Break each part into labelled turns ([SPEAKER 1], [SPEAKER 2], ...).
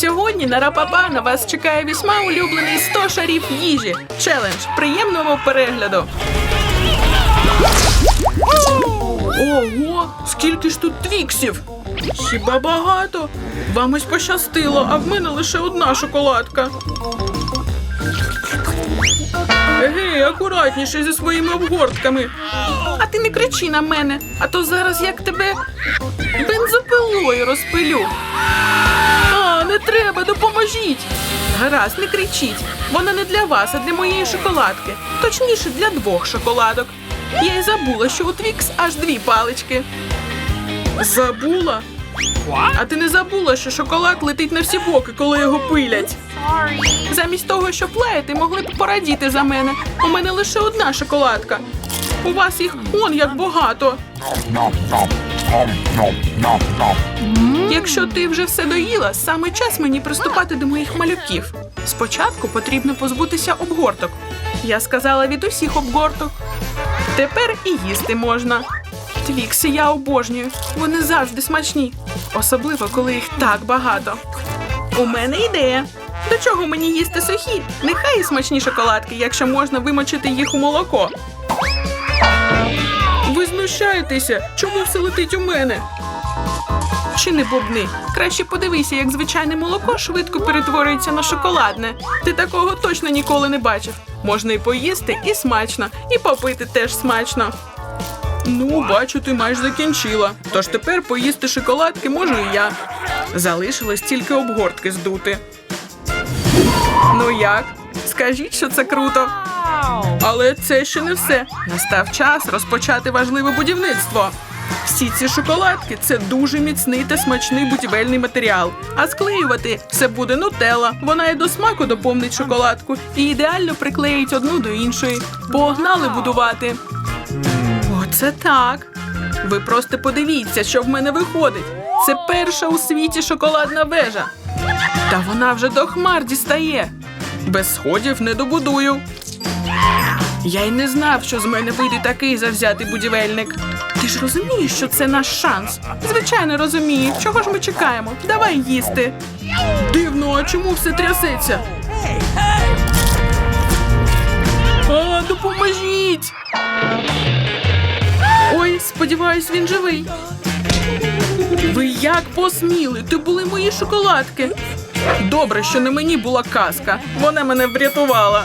[SPEAKER 1] Сьогодні на Рапапа на вас чекає вісьма улюблений 100 шарів їжі. Челендж. Приємного перегляду. Ого, скільки ж тут твіксів? Хіба багато? Вам ось пощастило, а в мене лише одна шоколадка. Егей, акуратніше зі своїми обгортками. А ти не кричи на мене, а то зараз як тебе бензопилою розпилю. Не треба, допоможіть. Гаразд, не кричіть. Вона не для вас, а для моєї шоколадки. Точніше, для двох шоколадок. Я й забула, що у Твікс аж дві палички. Забула? А ти не забула, що шоколад летить на всі боки, коли його пилять. Замість того, щоб лаяти, могли б порадіти за мене. У мене лише одна шоколадка. У вас їх он як багато. Якщо ти вже все доїла, саме час мені приступати до моїх малюків. Спочатку потрібно позбутися обгорток. Я сказала від усіх обгорток. Тепер і їсти можна. Твікси я обожнюю. Вони завжди смачні, особливо коли їх так багато. У мене ідея. До чого мені їсти сухі? Нехай і смачні шоколадки, якщо можна вимочити їх у молоко. Ви знущаєтеся? Чому все летить у мене? Чи не бубни? Краще подивися, як звичайне молоко швидко перетворюється на шоколадне. Ти такого точно ніколи не бачив. Можна і поїсти, і смачно, і попити теж смачно. Ну, бачу, ти майже закінчила. Тож тепер поїсти шоколадки можу і я. Залишилось тільки обгортки здути. Ну як? Скажіть, що це круто. Але це ще не все. Настав час розпочати важливе будівництво. Всі ці шоколадки це дуже міцний та смачний будівельний матеріал. А склеювати це буде нутелла. Вона і до смаку доповнить шоколадку і ідеально приклеїть одну до іншої. Погнали будувати. Оце так. Ви просто подивіться, що в мене виходить. Це перша у світі шоколадна вежа. Та вона вже до хмар дістає. Без сходів не добудую. Я й не знав, що з мене вийде такий завзятий будівельник. Ти ж розумієш, що це наш шанс? Звичайно, розумію. Чого ж ми чекаємо? Давай їсти. Дивно, а чому все трясеться? А, допоможіть! Ой, сподіваюсь, він живий. Ви як посміли? Ти були мої шоколадки. Добре, що не мені була казка. Вона мене врятувала.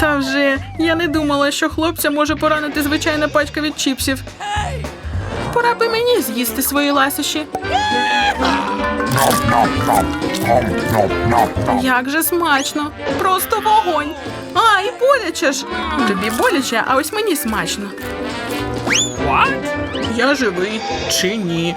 [SPEAKER 1] Та вже я не думала, що хлопця може поранити звичайна пачка від чіпсів. Пора би мені з'їсти свої ласощі. Як же смачно! Просто вогонь! Ай, боляче ж! Тобі боляче, а ось мені смачно. Я живий чи ні?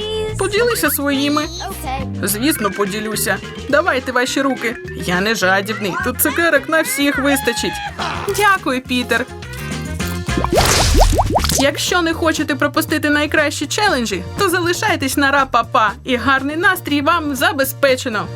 [SPEAKER 1] Поділися своїми. Звісно, поділюся. Давайте ваші руки. Я не жадібний. Тут цукерок на всіх вистачить. Дякую, Пітер. Якщо не хочете пропустити найкращі челенджі, то залишайтесь на Рапапа і гарний настрій вам забезпечено.